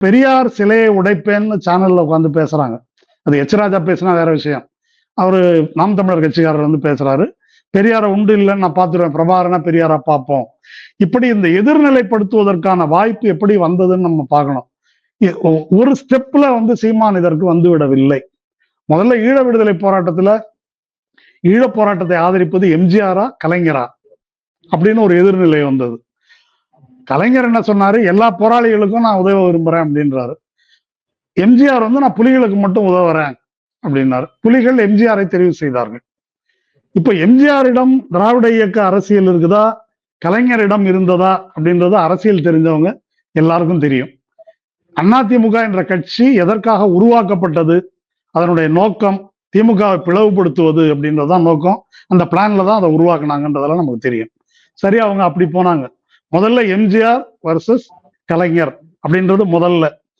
பெரியார் சிலையை உடைப்பேன்னு சேனல்ல உட்காந்து பேசுறாங்க. அது எச் ராஜா பேசினா வேற விஷயம். அவரு நாம் தமிழர் கட்சிக்காரர் வந்து பேசுறாரு. பெரியார உண்டு இல்லைன்னு நான் பார்த்துருவேன். பிரபாகரனா பெரியாரா பார்ப்போம். இப்படி இந்த எதிர்நிலைப்படுத்துவதற்கான வாய்ப்பு எப்படி வந்ததுன்னு நம்ம பார்க்கணும். ஒரு ஸ்டெப்ல வந்து சீமான் இதற்கு வந்து விடவில்லை. முதல்ல ஈழ விடுதலை போராட்டத்துல ஈழ போராட்டத்தை ஆதரிப்பது எம்ஜிஆரா கலைஞரா? அப்படின்னு ஒரு எதிர்நிலை வந்தது. கலைஞர் என்ன சொன்னாரு? எல்லா போராளிகளுக்கும் நான் உதவ விரும்புறேன் அப்படின்றாரு. எம்ஜிஆர் வந்து நான் புலிகளுக்கு மட்டும் உதவுறேன் அப்படின்னாரு. புலிகள் எம்ஜிஆரை தெரிவு செய்தார்கள். இப்ப எம்ஜிஆரிடம் திராவிட இயக்க அரசியல் இருக்குதா? கலைஞரிடம் இருந்ததா? அப்படின்றது அரசியல் தெரிஞ்சவங்க எல்லாருக்கும் தெரியும். அதிமுக என்ற கட்சி எதற்காக உருவாக்கப்பட்டது? அதனுடைய நோக்கம் திமுகவை பிளவுபடுத்துவது அப்படின்றதுதான் நோக்கம். அந்த பிளான்ல தான் அதை உருவாக்குனாங்கன்றதெல்லாம் நமக்கு தெரியும். சரி அவங்க அப்படி போனாங்க. முதல்ல எம்ஜிஆர் வர்சஸ் கலைஞர் அப்படின்றது முதல்ல.